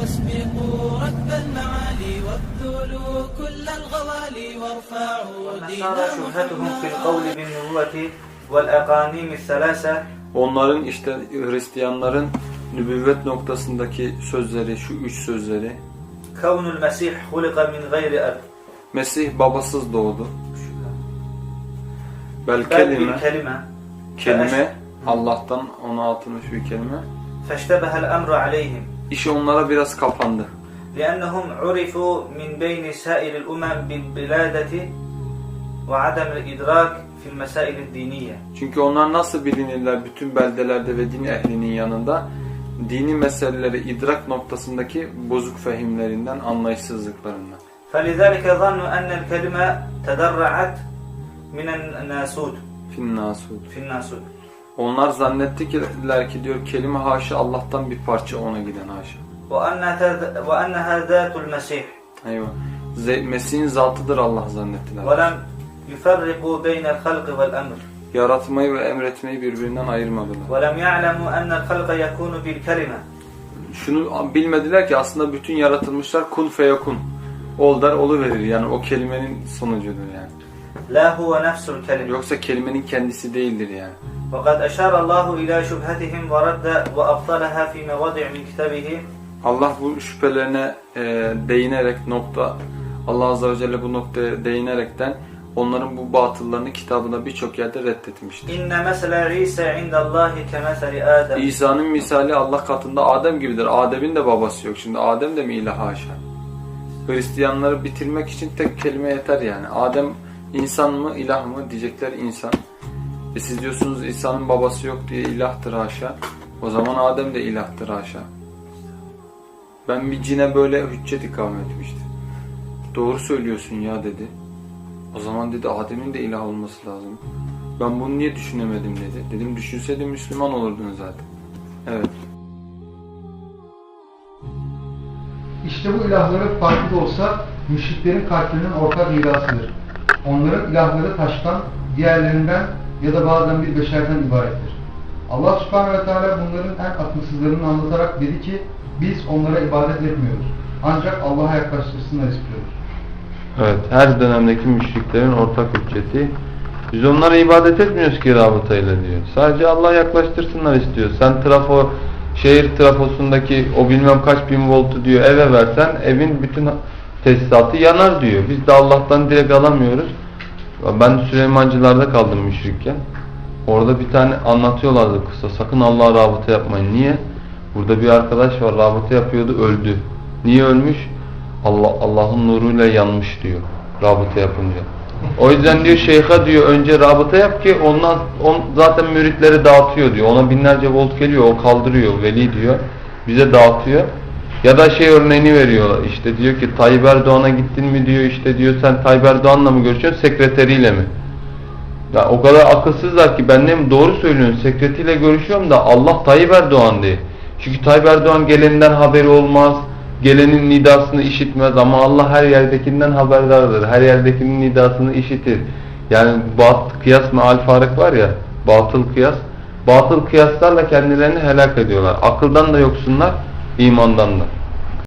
واسبقوا ركب المعالي وابذلوا كل الغوالي وارفعوا نصارى شبهتهم في القول بالنبوة والأقانيم الثلاثة Onların işte Hristiyanların nübüvvet noktasındaki sözleri, şu üç sözleri. كون المسيح خلق من غير أب Mesih babasız doğdu. Bel بل kelime, بالكلمة kelime Allah'tan ona atılmış bir kelime. فاشتبه الأمر عليهم İş onlara biraz kapandı. لأنهم عرفوا من بين سائر الأمم بالبلادة وعدم الإدراك في المسائل الدينية Çünkü onlar nasıl bilinirler bütün beldelerde ve din ehlinin yanında? Dini meseleleri idrak noktasındaki bozuk fehimlerinden, anlayışsızlıklarından. فلذلك ظنوا أن الكلمة تدرعت من الناسوت Finnasud. في الناسوت Onlar zannettiler ki diyor kelime haşa Allah'tan bir parça ona giden haşa. وأنها تذ- وأنها ذات المسيح Eyvah. Ze- Mesih'in zatıdır Allah zannettiler. ولم يفرقوا بين الخلق والأمر Yaratmayı ve emretmeyi birbirinden ayırmadılar. ولم يعلموا أن الخلق يكون بالكلمة Şunu bilmediler ki aslında bütün yaratılmışlar kun feyakun. Ol der olu verir. Yani o kelimenin sonucudur yani. لا هو نفس الكلمة Yoksa kelimenin kendisi değildir yani. Fakat eşar Allahu ila şübhetihim ve radda ve aptalaha fi mevadi' min kitabihi. Allah bu şüphelerine e, değinerek nokta Allah azze ve celle bu noktaya değinerekten onların bu batıllarını kitabında birçok yerde reddetmiştir. İnne mesele İsa indallahi kemeseli Adem. İsa'nın misali Allah katında Adem gibidir. Adem'in de babası yok. Şimdi Adem de mi ilah haşa? Hristiyanları bitirmek için tek kelime yeter yani. Adem insan mı ilah mı diyecekler insan. E siz diyorsunuz İsa'nın babası yok diye ilahtır haşa. O zaman Adem de ilahtır haşa. Ben bir cine böyle hüccet ikame etmiştim. Doğru söylüyorsun ya dedi. O zaman dedi Adem'in de ilah olması lazım. Ben bunu niye düşünemedim dedi. Dedim düşünseydin Müslüman olurdun zaten. Evet. İşte bu ilahları farklı da olsa müşriklerin kalplerinin ortak mirasıdır. Onların ilahları taştan, diğerlerinden ya da bazen bir beşerden ibarettir. Allah subhanahu ve teala bunların en akılsızlarını anlatarak dedi ki biz onlara ibadet etmiyoruz. Ancak Allah'a yaklaştırsınlar istiyoruz. Evet, her dönemdeki müşriklerin ortak hücceti. Biz onlara ibadet etmiyoruz ki rabıtayla diyor. Sadece Allah yaklaştırsınlar istiyor. Sen trafo, şehir trafosundaki o bilmem kaç bin voltu diyor eve versen evin bütün tesisatı yanar diyor. Biz de Allah'tan direkt alamıyoruz. Ben Süleymancılarda kaldım müşrikken. Orada bir tane anlatıyorlardı kısa. Sakın Allah'a rabıta yapmayın. Niye? Burada bir arkadaş var rabıta yapıyordu öldü. Niye ölmüş? Allah Allah'ın nuruyla yanmış diyor rabıta yapınca. O yüzden diyor şeyha diyor önce rabıta yap ki ondan on, zaten müritleri dağıtıyor diyor. Ona binlerce volt geliyor o kaldırıyor veli diyor. Bize dağıtıyor. Ya da şey örneğini veriyorlar işte diyor ki Tayyip Erdoğan'a gittin mi diyor işte diyor sen Tayyip Erdoğan'la mı görüşüyorsun sekreteriyle mi? Ya o kadar akılsızlar ki ben de doğru söylüyorsun sekreteriyle görüşüyorum da Allah Tayyip Erdoğan diye. Çünkü Tayyip Erdoğan geleninden haberi olmaz. Gelenin nidasını işitmez ama Allah her yerdekinden haberdardır. Her yerdekinin nidasını işitir. Yani bat, kıyas meal fark var ya, batıl kıyas. Batıl kıyaslarla kendilerini helak ediyorlar. Akıldan da yoksunlar, imandan da.